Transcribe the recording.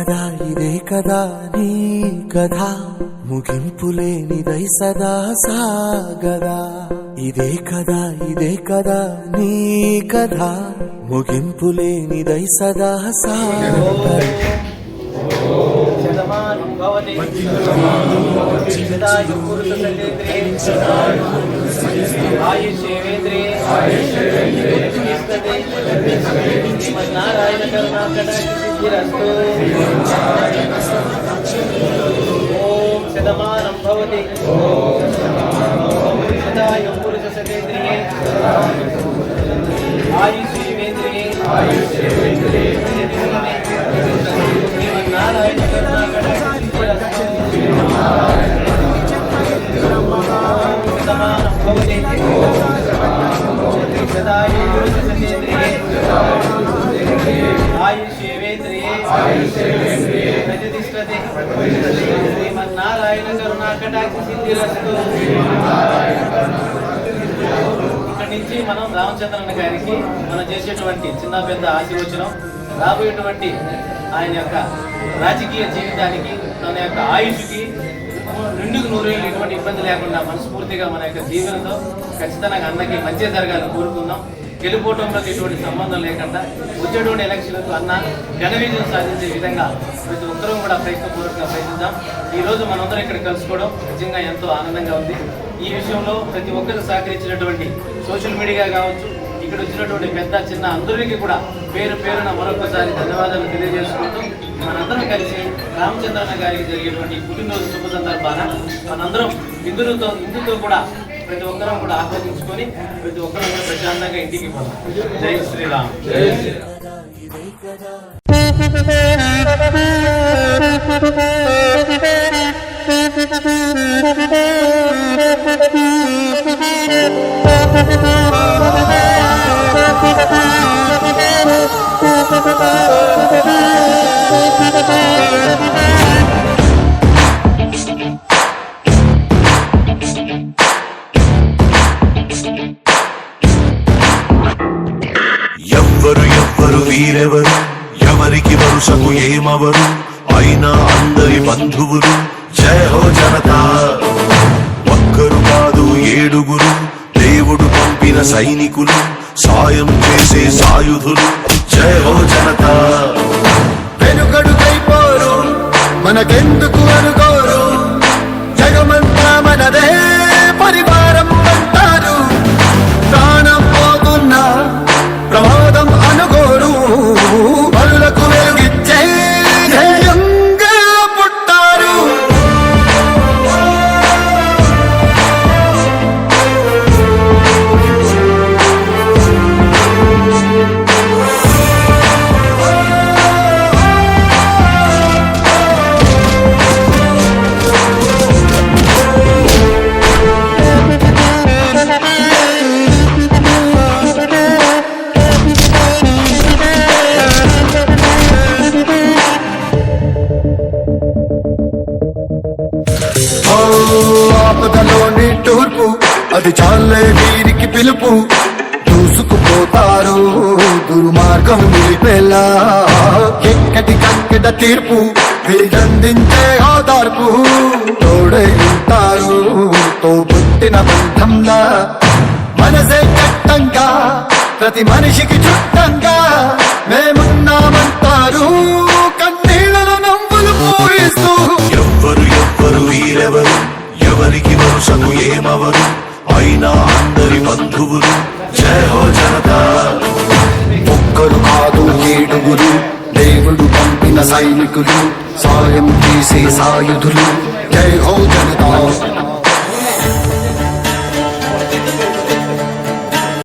కదా ఇదే కదా నీ కథ. ముగింపు లేనిదై సదా సాగదా. ఇదే కదా ఇదే కదా నీ కథ. ముగింపు లేనిదై సదా సాగదా. శతమానం భవతి శ్రీమన్నారాయణ కరుణాకటాక్షిసిద్ధిరస్తు ఓం శతమానం భవతి శతాయు ఆయుష్యేవేంద్రియే ప్రతిష్టతే. శ్రీమన్నారాయణ కరుణాకటాక్షి సిద్ధిరస్తు ఇక్కడి నుంచి మనం రామచంద్రన్న గారికి మనం చేసేటువంటి చిన్న పెద్ద ఆశీర్వచనం రాబోయేటువంటి ఆయన యొక్క రాజకీయ జీవితానికి తన యొక్క ఆయుష్కి నిండుకు నూరేళ్ళు ఎటువంటి ఇబ్బంది లేకుండా మనస్ఫూర్తిగా మన యొక్క జీవనంతో ఖచ్చితంగా అన్నకి మంచి జరగాలని కోరుకుందాం. గెలుపోవటంలో ఎటువంటి సంబంధం లేకుండా వచ్చేటువంటి ఎలక్షన్లకు అన్న ఘన విజయం సాధించే విధంగా ప్రతి ఒక్కరూ కూడా ప్రయత్నపూర్వకంగా ప్రయత్నిద్దాం. ఈ రోజు మనందరం ఇక్కడ కలుసుకోవడం నిజంగా ఎంతో ఆనందంగా ఉంది. ఈ విషయంలో ప్రతి ఒక్కరు సహకరించినటువంటి సోషల్ మీడియా కావచ్చు ఇక్కడ వచ్చినటువంటి పెద్ద చిన్న అందరికీ కూడా పేరు పేరున మరొకసారి ధన్యవాదాలు తెలియజేసుకుంటూ మనందరం కలిసి రామచంద్రన్న గారికి జరిగేటువంటి పుట్టినరోజు శుభ సందర్భాన మనందరం హిందువులతో హిందుతో కూడా ప్రతి ఒక్కరం కూడా ఆహ్వానించుకొని ప్రతి ఒక్కరం కూడా ప్రశాంతంగా ఇంటికి పోతాం జై శ్రీరామ్. ఇదే కదా ఎవ్వరు ఎవ్వరు వీరెవరు? ఎవరికి వరుసకు ఏమవరు? అయినా అందరి బంధువులు. జయ హో జనతా. ఒక్కరు కాదు ఏడుగురు. దేవుడు పంపిన సైనికులు. సాయం చేసే సాయుధులు. జయ హో జనతా. వెనుకడుకైపోరు మనకెందుకు అనుకో ఆపదలోని తూర్పు అది చాలే వీరికి పిలుపు. దూసుకుపోతారు దుర్మార్గం నిలిపేలా. ఎక్కటి కక్కడ తీర్పు వీళ్ళందించే ఆధార్పు. తోడై ఉంటారు తో పుట్టిన బంధంలా. మనసే చట్టంగా ప్రతి మనిషికి చుట్టంగా మేమున్నామంటారు. అందరి బంధువులు జయ హో జనతా. ఒక్కరు కాదు ఏడుగురు దేవుడు పంపిన సైనికులు. సాయం చేసే సాయుధులు. జై హో జనతా.